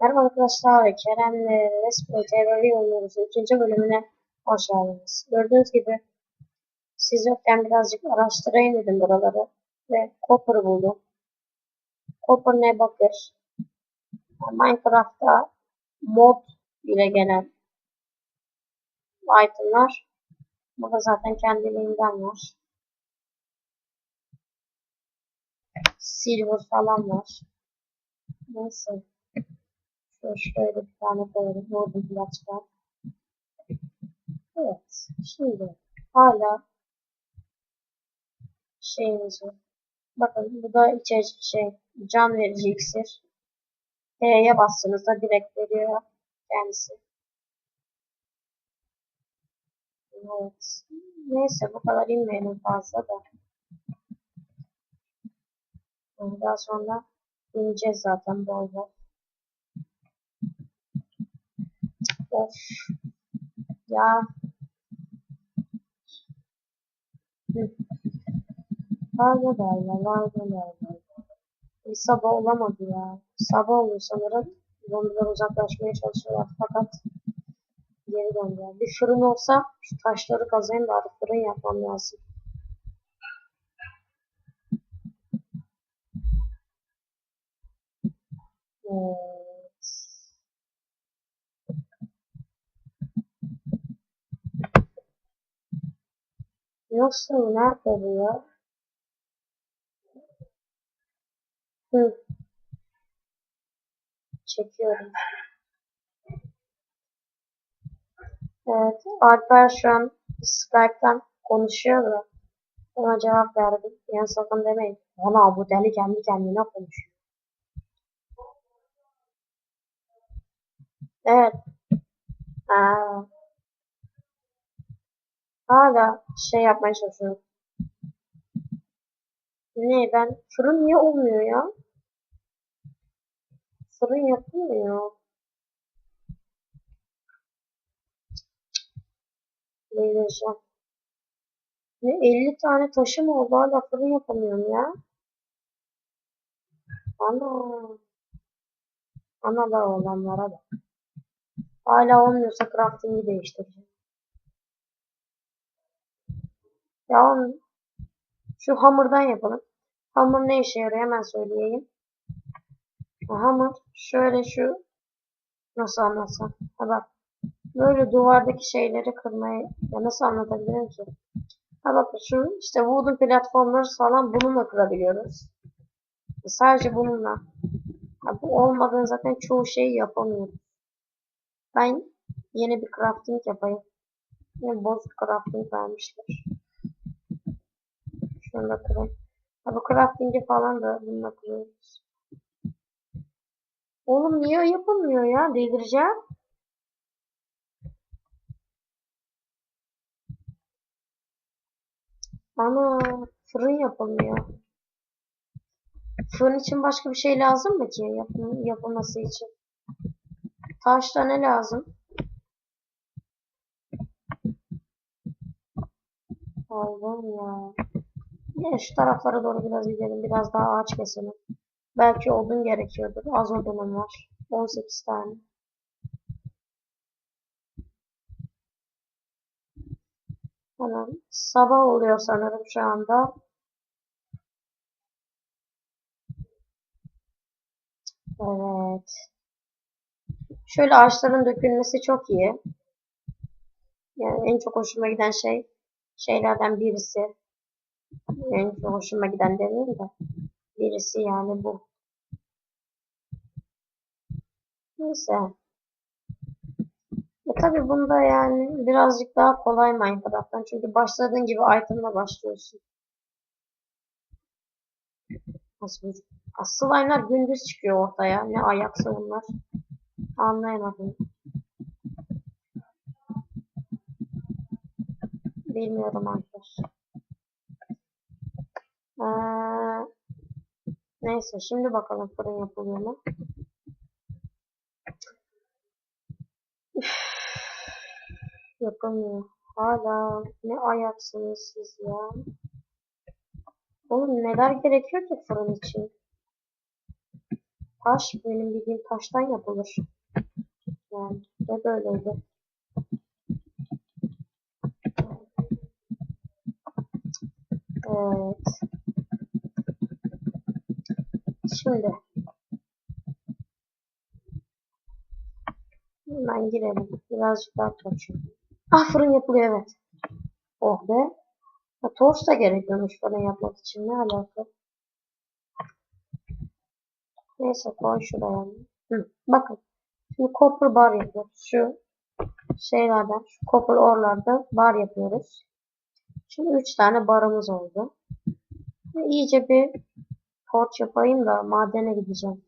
Merhaba arkadaşlar, Kerem'le Resplay TV oynuyoruz. İkinci bölümüne hoş geldiniz. Gördüğünüz gibi siz yokken birazcık araştırayım dedim buraları ve Copper'ı buldum. Copper ne bakır? Minecraft'ta mod ile gelen itemlar. Burada zaten kendiliğinden var. Silver falan var. Neyse. Şöyle, bir tane koyalım. Golden Platçlar. Evet. Şimdi hala şeyimiz var. Bakın bu da içerici şey. Can verici iksir. E'ye bastığınızda direkt veriyor kendisi. Evet. Neyse bu kadar inmeyelim fazla da. Daha sonra ineceğiz zaten bol bol. Of. Ya. Hı. Layla layla layla layla. Bir sabah olamadı ya. Sabah oluyor sanırım. Zombiler uzaklaşmaya çalışıyorlar fakat geri döndüler. Bir fırın olsa şu taşları kazayım bari fırın yapmam lazım. Evet. Nasıl? Nerede bu ya? Hı. Çekiyorum. Evet. Alper şu an Skype'tan konuşuyor da ona cevap verdim. Yani sakın demeyin. Ana bu deli kendi kendine konuşuyor. Evet. Aa. Hala şey yapmaya çalışıyorum. Ne ben fırın niye olmuyor ya? Fırın yapılmıyor. Delireceğim. Ne 50 tane taşım oldu hala fırın yapamıyorum ya. Ana. Ana da olanlara bak. Hala olmuyorsa crafting'i değiştireceğim. Ya şu hamurdan yapalım. Hamur ne işe yarıyor hemen söyleyeyim. Hamur şöyle şu nasıl anlatsam. Ha bak böyle duvardaki şeyleri kırmayı ya nasıl anlatabilirim ki? Ha bak şu işte wooden platformları falan bununla kırabiliyoruz. Sadece bununla. Ha, bu olmadan zaten çoğu şeyi yapamıyoruz. Ben yeni bir crafting yapayım. Yani bozuk crafting vermişler. Kırayım. Ha bu crafting'i falan da bununla kırıyoruz. Oğlum niye yapamıyor ya? Delireceğim. Ana fırın yapılmıyor. Fırın için başka bir şey lazım mı ki yap yapılması için? Taşta ne lazım? Allah'ım ya. Yine şu taraflara doğru biraz gidelim. Biraz daha ağaç keselim. Belki odun gerekiyordur. Az odunum var. 18 tane. Hemen sabah oluyor sanırım şu anda. Evet. Şöyle ağaçların dökülmesi çok iyi. Yani en çok hoşuma giden şey şeylerden birisi. En hoşuma giden demeyeyim de birisi yani bu. Neyse. E tabi bunda yani birazcık daha kolay Minecraft'tan. Çünkü başladığın gibi item'la başlıyorsun. Nasıl Asıl aylar gündüz çıkıyor ortaya. Ne ayaksa bunlar. Anlayamadım. Bilmiyorum arkadaşlar. Ee, neyse şimdi bakalım fırın yapılıyor mu? Yapamıyor. Hala ne ayaksınız siz ya. Oğlum neler gerekiyor ki fırın için? Taş benim bildiğim taştan yapılır. Yani ve böyleydi. Evet. Şimdi hemen girelim. Birazcık daha torç. Ah fırın yapılıyor evet. Oh be. Ha, torç da gerekiyormuş fırın yapmak için. Ne alaka? Neyse koy şuraya. Hı, bakın. Şimdi copper bar yapıyoruz. Şu şeylerden, şu copper orlardan bar yapıyoruz. Şimdi 3 tane barımız oldu. Ve iyice bir torç yapayım da madene gideceğim.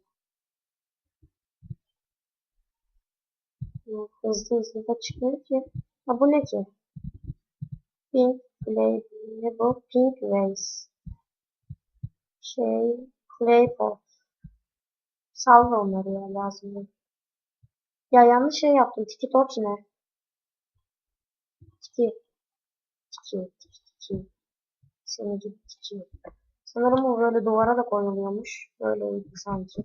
Hızlı hızlı da çıkıyor ki. Ha bu ne ki? Pink clay ne bu? Pink vase. Şey clay pot. Salva onları ya lazım. Ya yanlış şey yaptım. Tiki torch ne? Tiki. Tiki. Tiki. Tiki. Seni gibi tiki. Sanırım o böyle duvara da koyuluyormuş. Öyleydi sanki.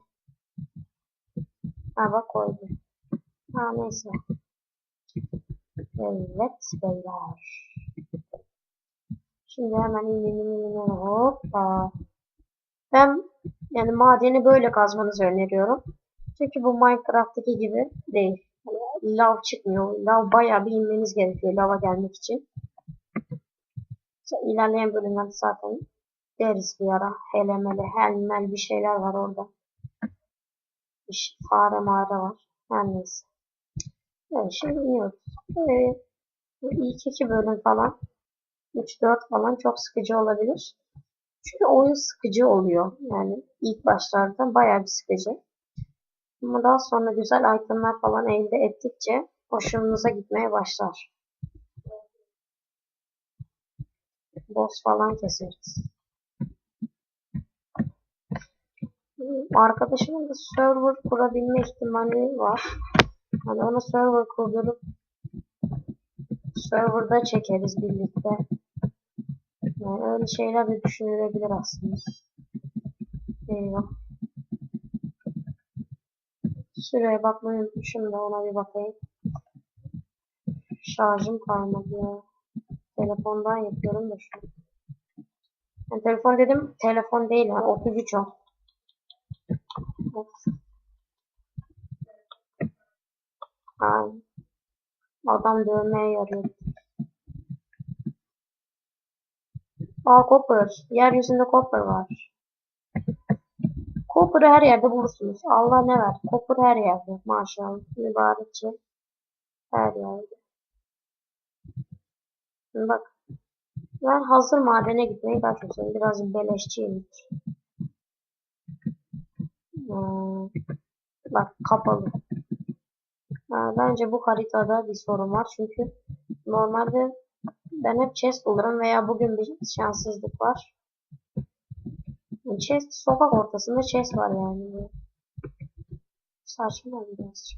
Ha bak koydu. Ha neyse. Evet beyler. Şimdi hemen inelim hoppa. Ben yani madeni böyle kazmanızı öneriyorum. Çünkü bu Minecraft'taki gibi değil. Yani lav çıkmıyor. Lav bayağı bir inmeniz gerekiyor lava gelmek için. İlerleyen bölümlerde zaten deriz bir ara. Helemeli, helmel bir şeyler var orada. Bir fare mağara var. Her neyse. Evet şimdi iniyoruz. Ee, ilk iki bölüm falan 3-4 falan çok sıkıcı olabilir. Çünkü oyun sıkıcı oluyor. Yani ilk başlarda bayağı bir sıkıcı. Ama daha sonra güzel itemler falan elde ettikçe hoşunuza gitmeye başlar. Boss falan keseriz. Arkadaşımın da server kurabilme ihtimali var. Hani ona server kurdurup serverda çekeriz birlikte. Yani öyle şeyler de düşünülebilir aslında. Eyvah. Şuraya bakmayı unutmuşum da ona bir bakayım. Şarjım kalmadı ya. Telefondan yapıyorum da şu an. Yani telefon dedim, telefon değil yani 33 o. Ay. Adam dövmeye yarıyor. Aa copper. Yeryüzünde copper var. Copper'ı her yerde bulursunuz. Allah ne ver. Copper her yerde. Maşallah. Mübarekçe. Her yerde. Bak. Ben hazır madene gitmeyi daha çok seviyorum. Biraz beleşçiyim. Hmm. Bak kapalı. Ha, bence bu haritada bir sorun var. Çünkü normalde ben hep chest bulurum veya bugün bir şanssızlık var. Chest sokak ortasında chest var yani. Saçma biraz.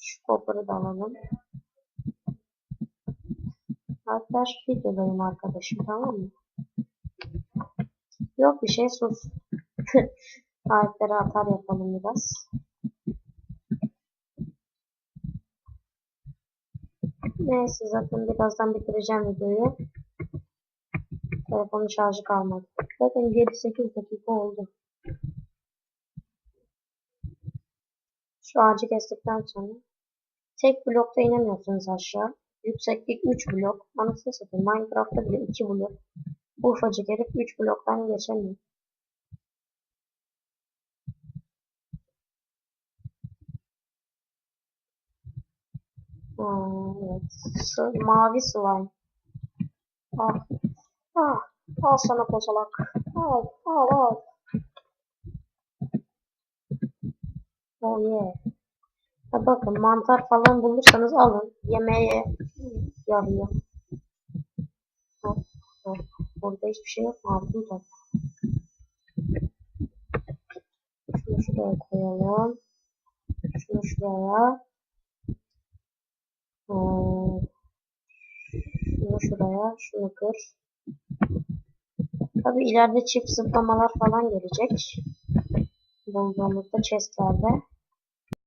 Şu kopları da alalım. Hatta şu videodayım arkadaşım tamam mı? Yok bir şey sus. Ayetleri atar yapalım biraz. Neyse zaten birazdan bitireceğim videoyu. Telefonun şarjı kalmadı. Zaten 7-8 dakika oldu. Şu ağacı kestikten sonra tek blokta inemiyorsunuz aşağı. Yükseklik 3 blok. Anasını satayım. Minecraft'ta bile 2 blok. Bu ufacık herif 3 bloktan geçemiyor. S mavi slime. Ah. Ah. Al sana kozalak. Al. Al al. Oh yeah. Ha bakın mantar falan bulursanız alın. Yemeğe yarıyor. Ha, ha. Burada hiçbir şey yok? Aldım da. Şunu şuraya koyalım. Şunu şuraya. Şuraya. Şunu kır. Tabi ileride çift zıplamalar falan gelecek. bulduğumuzda chestlerde